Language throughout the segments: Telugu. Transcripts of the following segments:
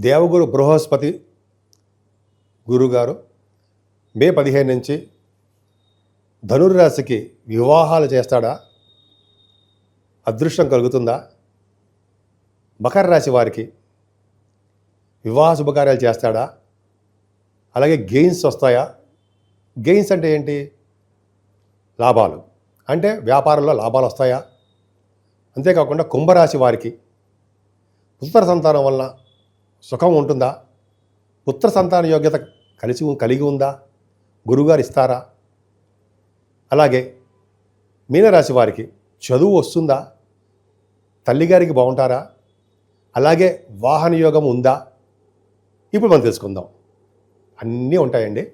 దేవగురు బృహస్పతి గురుగారు మే పదిహేను నుంచి ధనుర్రాశికి వివాహాలు చేస్తాడా? అదృష్టం కలుగుతుందా? మకర రాశి వారికి వివాహ శుభకార్యాలు చేస్తాడా? అలాగే గెయిన్స్ వస్తాయా? గెయిన్స్ అంటే ఏంటి? లాభాలు. అంటే వ్యాపారంలో లాభాలు వస్తాయా? అంతేకాకుండా కుంభరాశి వారికి ఉత్తర సంతానం వలన సుఖం ఉంటుందా? పుత్ర సంతాన యోగ్యత కలిసి కలిగి ఉందా? గురుగారు ఇస్తారా అలాగే మీనరాశి వారికి చదువు వస్తుందా? తల్లిగారికి బాగుంటారా? అలాగే వాహన యోగం ఉందా? ఇప్పుడు మనం తెలుసుకుందాం. అన్నీ ఉంటాయండి.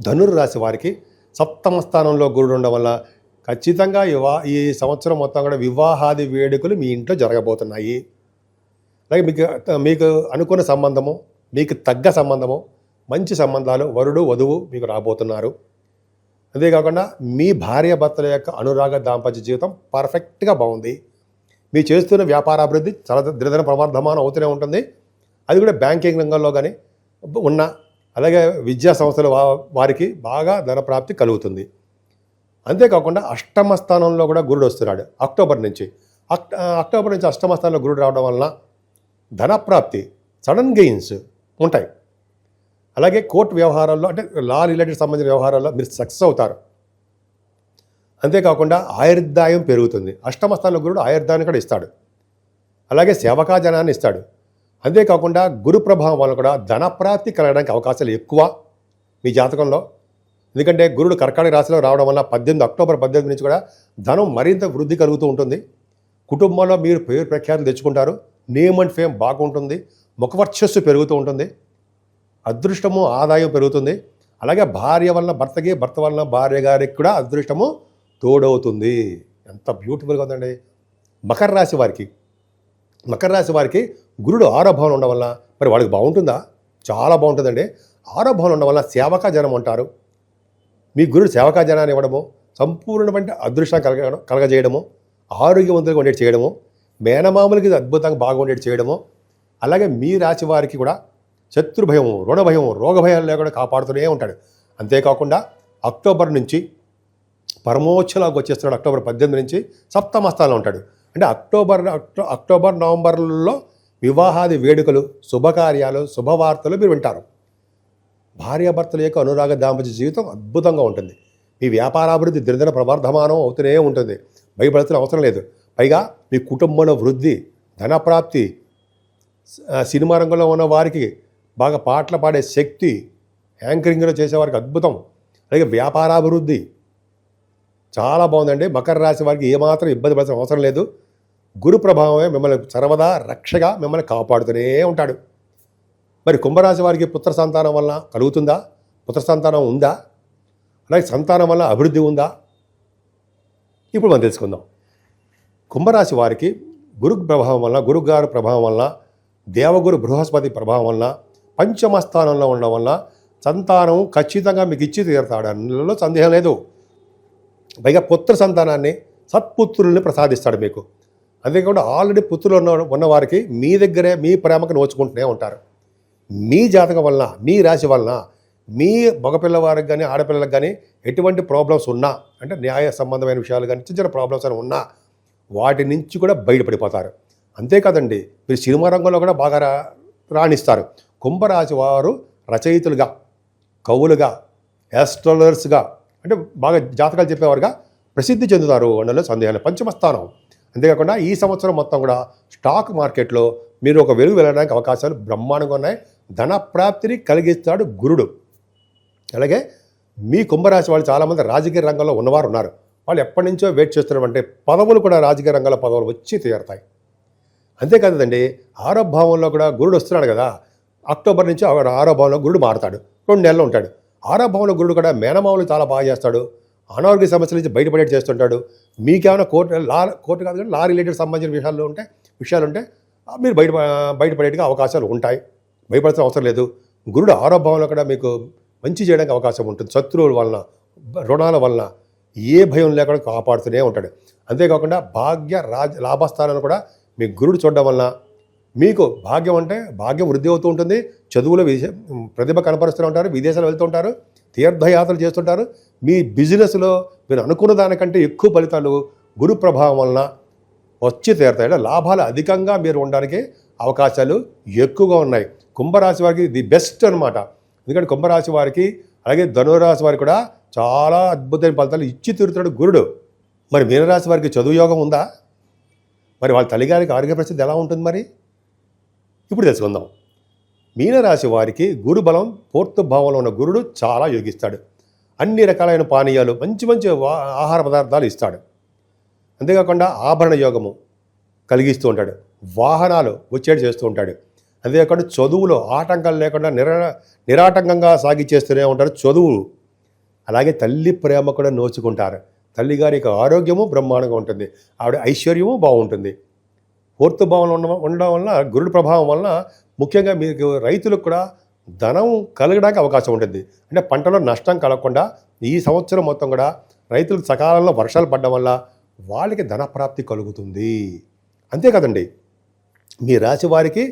ధనురు రాశి వారికి సప్తమ స్థానంలో గురుడు ఉండడం వల్ల ఖచ్చితంగా ఈ సంవత్సరం మొత్తం కూడా వివాహాది వేడుకలు మీ ఇంట్లో జరగబోతున్నాయి. అలాగే మీకు మీకు అనుకున్న సంబంధము మీకు తగ్గ సంబంధము మంచి సంబంధాలు వరుడు వధువు మీకు రాబోతున్నారు. అంతేకాకుండా మీ భార్య భర్తల యొక్క అనురాగ దాంపత్య జీవితం పర్ఫెక్ట్గా బాగుంది. మీరు చేస్తున్న వ్యాపారాభివృద్ధి చాలా దినదిన ప్రవర్ధమానం అవుతూనే ఉంటుంది. అది కూడా బ్యాంకింగ్ రంగంలో కానీ ఉన్న అలాగే విద్యా సంస్థల వా- వారికి బాగా ధన ప్రాప్తి కలుగుతుంది. అంతేకాకుండా అష్టమ స్థానంలో కూడా గురుడు వస్తున్నాడు అక్టోబర్ నుంచి. అక్ అక్టోబర్ నుంచి అష్టమ స్థానంలో గురుడు రావడం వలన ధనప్రాప్తి సడన్ గెయిన్స్ ఉంటాయి. అలాగే కోర్టు వ్యవహారాల్లో అంటే లా రిలేటెడ్ సంబంధించిన వ్యవహారాల్లో మీరు సక్సెస్ అవుతారు. అంతేకాకుండా ఆయుర్దాయం పెరుగుతుంది. అష్టమ స్థానంలో గురుడు ఆయుర్దాయాన్ని కూడా ఇస్తాడు. అలాగే సేవకా జనాన్ని ఇస్తాడు. అంతేకాకుండా గురు ప్రభావం వల్ల కూడా ధనప్రాప్తి కలగడానికి అవకాశాలు ఎక్కువ మీ జాతకంలో. ఎందుకంటే గురుడు కర్కాటక రాశిలో రావడం వల్ల పద్దెనిమిది అక్టోబర్ పద్దెనిమిది నుంచి కూడా ధనం మరింత వృద్ధి కలుగుతూ ఉంటుంది. కుటుంబంలో మీరు పేరు ప్రఖ్యాతులు తెచ్చుకుంటారు. నేమ్ అండ్ ఫేమ్ బాగుంటుంది ముఖవర్చస్సు పెరుగుతూ ఉంటుంది అదృష్టము ఆదాయం పెరుగుతుంది. అలాగే భార్య వలన భర్తకి భర్త వలన భార్య గారికి కూడా అదృష్టము తోడవుతుంది. ఎంత బ్యూటిఫుల్గా ఉందండి. మకర రాశి వారికి మకర రాశి వారికి గురుడు ఆరోభవనం ఉండడం వల్ల మరి వాళ్ళకి బాగుంటుందా? చాలా బాగుంటుందండి. ఆరోభవనం ఉండడం వల్ల సేవకా జనం అంటారు. మీ గురుడు సేవకా జనాన్ని ఇవ్వడము సంపూర్ణమైన అదృష్టం కలగ కలగజేయడము ఆరోగ్యవంతులుగా ఉండేటి చేయడము మేనమామలకి అద్భుతంగా బాగుండేటి చేయడము అలాగే మీ రాశి వారికి కూడా శత్రుభయం రుణభయం రోగభయం లేకుండా కాపాడుతూనే ఉంటాడు. అంతేకాకుండా అక్టోబర్ నుంచి పరమోచ్చలాగా వచ్చేస్తున్నాడు. అక్టోబర్ పద్దెనిమిది నుంచి సప్తమ స్థానంలో ఉంటాడు. అంటే అక్టోబర్ అక్టో అక్టోబర్ నవంబర్లో వివాహాది వేడుకలు శుభకార్యాలు శుభవార్తలు మీరు వింటారు. భార్యాభర్తల యొక్క అనురాగ దాంపత్య జీవితం అద్భుతంగా ఉంటుంది. మీ వ్యాపారాభివృద్ధి దినదిన ప్రవర్ధమానం అవుతూనే ఉంటుంది. భయపడాల్సిన అవసరం లేదు. పైగా మీ కుటుంబంలో వృద్ధి ధనప్రాప్తి సినిమా రంగంలో ఉన్న వారికి బాగా పాటలు పాడే శక్తి యాంకరింగ్లో చేసేవారికి అద్భుతం. అలాగే వ్యాపారాభివృద్ధి చాలా బాగుందండి. మకర రాశి వారికి ఏమాత్రం ఇబ్బంది పడాల్సిన అవసరం లేదు. గురు ప్రభావమే మిమ్మల్ని సర్వదా రక్షగా మిమ్మల్ని కాపాడుతూనే ఉంటాడు. మరి కుంభరాశి వారికి పుత్ర సంతానం వల్ల కలుగుతుందా? పుత్ర సంతానం ఉందా? అలాగే సంతానం వల్ల అభివృద్ధి ఉందా? ఇప్పుడు మనం తెలుసుకుందాం. కుంభరాశి వారికి గురు ప్రభావం వల్ల గురుగారు ప్రభావం వల్ల దేవగురు బృహస్పతి ప్రభావం వల్ల పంచమ స్థానంలో ఉండడం వల్ల సంతానం ఖచ్చితంగా మీకు ఇచ్చి తీరుతాడు. అందులో సందేహం లేదు. పైగా పుత్ర సంతానాన్ని సత్పుత్రుల్ని ప్రసాదిస్తాడు మీకు. అంతేకాకుండా ఆల్రెడీ పుత్రులు ఉన్న ఉన్నవారికి మీ దగ్గరే మీ ప్రేమకు నోచుకుంటూనే ఉంటారు. మీ జాతకం వలన మీ రాశి వలన మీ మగపిల్లవారికి కానీ ఆడపిల్లలకు కానీ ఎటువంటి ప్రాబ్లమ్స్ ఉన్నా అంటే న్యాయ సంబంధమైన విషయాలు కానీ చిన్న చిన్న ప్రాబ్లమ్స్ అని ఉన్నా వాటి నుంచి కూడా బయటపడిపోతారు. అంతేకాదండి మీరు సినిమా రంగంలో కూడా బాగా రా రాణిస్తారు. కుంభరాశి వారు రచయితలుగా కవులుగా యాస్ట్రాలర్స్గా అంటే బాగా జాతకాలు చెప్పేవారుగా ప్రసిద్ధి చెందుతారు అనలో సందేహాలు పంచమ స్థానం. అంతేకాకుండా ఈ సంవత్సరం మొత్తం కూడా స్టాక్ మార్కెట్లో మీరు ఒక వెలుగు వెళ్ళడానికి అవకాశాలు బ్రహ్మాండంగా ఉన్నాయి. ధన ప్రాప్తిని కలిగిస్తాడు గురుడు. అలాగే మీ కుంభరాశి వాళ్ళు చాలామంది రాజకీయ రంగంలో ఉన్నవారు ఉన్నారు వాళ్ళు ఎప్పటి నుంచో వెయిట్ చేస్తున్నామంటే పదవులు కూడా రాజకీయ రంగంలో పదవులు వచ్చి తీరుతాయి. అంతేకాదండి ఆరో భావంలో కూడా గురుడు వస్తున్నాడు కదా అక్టోబర్ నుంచి ఆ ఆరో భావంలో గురుడు మారుతాడు రెండు నెలలు ఉంటాడు. ఆరో భావంలో గురుడు కూడా మేనమావులు చాలా బాగా చేస్తాడు అనారోగ్య సమస్యల నుంచి బయటపడేట్ చేస్తుంటాడు. మీకేమైనా కోర్టు లా కోర్టు కాదు కానీ లా రిలేటెడ్ సంబంధించిన విషయాలు ఉంటే విషయాలు ఉంటే మీరు బయట బయటపడేట్టుగా అవకాశాలు ఉంటాయి. భయపడాల్సిన అవసరం లేదు. గురుడు ఆరో భావంలో కూడా మీకు మంచి చేయడానికి అవకాశం ఉంటుంది. శత్రువుల వలన రుణాల వలన ఏ భయం లేకుండా కాపాడుతూనే ఉంటాడు. అంతేకాకుండా భాగ్య రాజ లాభస్థానాన్ని కూడా మీ గురుడు చూడడం వలన మీకు భాగ్యం అంటే భాగ్యం వృద్ధి అవుతూ ఉంటుంది. చదువులో విదేశ ప్రతిభ కనపరుస్తూ ఉంటారు. విదేశాలు వెళ్తూ ఉంటారు. తీర్థయాత్రలు చేస్తుంటారు. మీ బిజినెస్లో మీరు అనుకున్న దానికంటే ఎక్కువ ఫలితాలు గురు ప్రభావం వలన వచ్చి తీరుతాయి. లాభాలు అధికంగా మీరు ఉండడానికి అవకాశాలు ఎక్కువగా ఉన్నాయి. కుంభరాశి వారికి ది బెస్ట్ అనమాట ఎందుకంటే కుంభరాశి వారికి అలాగే ధనురాశి వారికి కూడా చాలా అద్భుతమైన ఫలితాలు ఇచ్చి తీరుతున్నాడు గురుడు. మరి మీనరాశి వారికి చదువు యోగం ఉందా? మరి వాళ్ళ తల్లిగారికి ఆరోగ్య పరిస్థితి ఎలా ఉంటుంది మరి? ఇప్పుడు తెలుసుకుందాం. మీనరాశి వారికి గురు బలం పూర్తి భావంలో ఉన్న గురుడు చాలా యోగిస్తాడు. అన్ని రకాలైన పానీయాలు మంచి మంచి వా- ఆహార పదార్థాలు ఇస్తాడు. అంతేకాకుండా ఆభరణ యోగము కలిగిస్తూ ఉంటాడు. వాహనాలు వచ్చేటి చేస్తూ ఉంటాడు. అంతేకాకుండా చదువులో ఆటంకాలు లేకుండా నిరా నిరాటంకంగా సాగిచేస్తూనే ఉంటారు చదువు. అలాగే తల్లి ప్రేమ కూడా నోచుకుంటారు. తల్లిగారి యొక్క ఆరోగ్యము బ్రహ్మాండంగా ఉంటుంది. ఆవిడ ఐశ్వర్యము బాగుంటుంది. పూర్తి భావంలో ఉండ ఉండడం వలన గురుడు ప్రభావం వలన ముఖ్యంగా మీకు రైతులకు కూడా ధనం కలగడానికి అవకాశం ఉంటుంది. అంటే పంటలో నష్టం కలగకుండా ఈ సంవత్సరం మొత్తం కూడా రైతులకు సకాలంలో వర్షాలు పడడం వల్ల వాళ్ళకి ధన ప్రాప్తి కలుగుతుంది. అంతే కదండి. మీ రాశి వారికి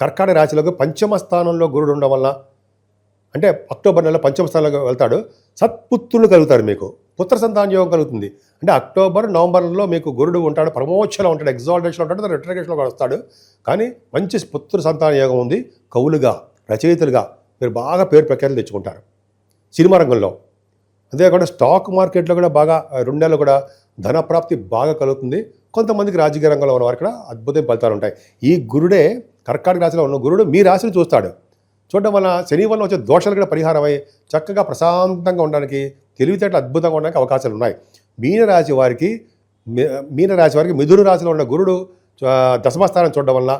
కర్కాటక రాశిలోకి పంచమ స్థానంలో గురుడు ఉండడం వల్ల అంటే అక్టోబర్ నెల పంచమ స్థానంలో వెళ్తాడు సత్పుత్రులు కలుగుతారు మీకు పుత్ర సంతాన యోగం కలుగుతుంది. అంటే అక్టోబర్ నవంబర్లో మీకు గురుడు ఉంటాడు ప్రమోషన్లో ఉంటాడు ఎగ్జాల్టేషన్లో ఉంటాడు రిటర్గేషన్లో వస్తాడు. కానీ మంచి పుత్ర సంతాన యోగం ఉంది కవులుగా రచయితలుగా మీరు బాగా పేరు ప్రఖ్యాతులు తెచ్చుకుంటారు. సినిమా రంగంలో అంతేకాకుండా స్టాక్ మార్కెట్లో కూడా బాగా రెండు నెలలు కూడా ధనప్రాప్తి బాగా కలుగుతుంది. కొంతమందికి రాజకీయ రంగంలో ఉన్న వారికి కూడా అద్భుతమైన ఫలితాలు ఉంటాయి. ఈ గురుడే కర్కాటక రాశిలో ఉన్న గురుడు మీ రాశిని చూస్తాడు. చూడడం వల్ల శని వల్ల వచ్చే దోషాలు కూడా పరిహారమై చక్కగా ప్రశాంతంగా ఉండడానికి తెలివితేటలు అద్భుతంగా ఉండడానికి అవకాశాలు ఉన్నాయి. మీనరాశి వారికి మీనరాశి వారికి మిథున రాశిలో ఉన్న గురుడు దశమస్థానం చూడడం వల్ల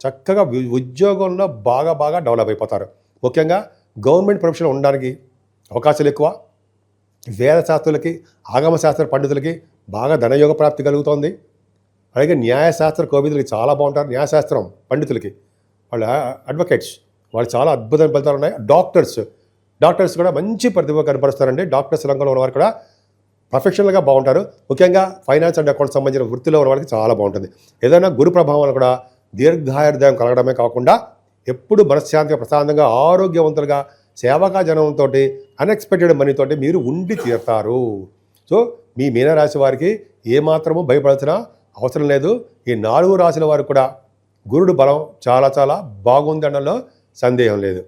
చక్కగా ఉద్యోగంలో బాగా బాగా డెవలప్ అయిపోతారు. ముఖ్యంగా గవర్నమెంట్ ప్రొఫెషన్ ఉండడానికి అవకాశాలు ఎక్కువ. వేద శాస్త్రులకి ఆగమ శాస్త్ర పండితులకి బాగా ధనయోగ ప్రాప్తి కలుగుతోంది. అలాగే న్యాయశాస్త్ర కోవిదులకి చాలా బాగుంటారు. న్యాయశాస్త్రం పండితులకి. వాళ్ళ అడ్వకేట్స్ వాళ్ళు చాలా అద్భుతమైన ఫలితాలు ఉన్నాయి. డాక్టర్స్ డాక్టర్స్ కూడా మంచి ప్రతిభ కనపరుస్తారండి. డాక్టర్స్ రంగంలో ఉన్న వారు కూడా ప్రొఫెషనల్గా బాగుంటారు. ముఖ్యంగా ఫైనాన్స్ అండ్ అకౌంట్ సంబంధించిన వృత్తిలో ఉన్నవారికి చాలా బాగుంటుంది. ఏదైనా గురు ప్రభావం కూడా దీర్ఘాయుర్దాయం కలగడమే కాకుండా ఎప్పుడు మనశ్శాంతిగా ప్రశాంతంగా ఆరోగ్యవంతులుగా సేవకా జనంతో అన్ఎక్స్పెక్టెడ్ మనీతోటి మీరు ఉండి తీరుతారు. సో మీ మీనరాశి వారికి ఏమాత్రము భయపడాల్సిన అవసరం లేదు. ఈ నాలుగు రాశుల వారు కూడా గురుడు బలం చాలా చాలా బాగుంది అనడంలో సందేహం లేదు.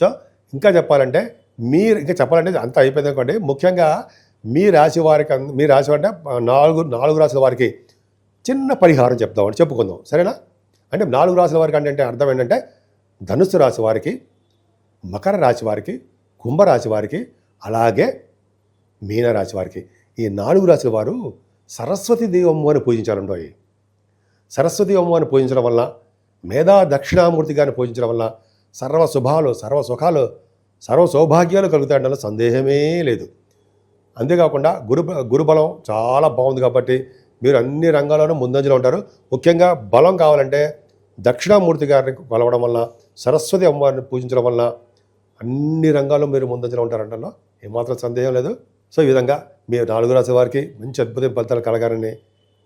సో ఇంకా చెప్పాలంటే మీరు ఇంకా చెప్పాలంటే అంత అయిపోయింది అనుకోండి. ముఖ్యంగా మీ రాశి వారికి మీ రాశి అంటే నాలుగు నాలుగు రాశుల వారికి చిన్న పరిహారం చెప్దామని చెప్పుకుందాం. సరేనా? అంటే నాలుగు రాశుల వారికి అంటే అంటే అర్థం ఏంటంటే ధనుస్సు రాశి వారికి మకర రాశి వారికి కుంభరాశి వారికి అలాగే మీనరాశి వారికి. ఈ నాలుగు రాశుల వారు సరస్వతి దేవి అమ్మవారిని పూజించాలంటోయి సరస్వతి అమ్మవారిని పూజించడం వల్ల మేధా దక్షిణామూర్తి గారిని పూజించడం వల్ల సర్వ శుభాలు సర్వ సుఖాలు సర్వ సౌభాగ్యాలు కలుగుతాయన్న సందేహమే లేదు. అంతేకాకుండా గురు గురుబలం చాలా బాగుంది కాబట్టి మీరు అన్ని రంగాల్లోనూ ముందంజలో ఉంటారు. ముఖ్యంగా బలం కావాలంటే దక్షిణామూర్తి గారిని కొలవడం వల్ల సరస్వతి అమ్మవారిని పూజించడం వల్ల అన్ని రంగాల్లో మీరు ముందంజలో ఉంటారంటలో ఏమాత్రం సందేహం లేదు. సో ఈ విధంగా మీరు నాలుగు రాశి వారికి మంచి అద్భుతమైన ఫలితాలు కలగాలని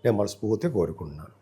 నేను మనస్ఫూర్తిగా కోరుకుంటున్నాను.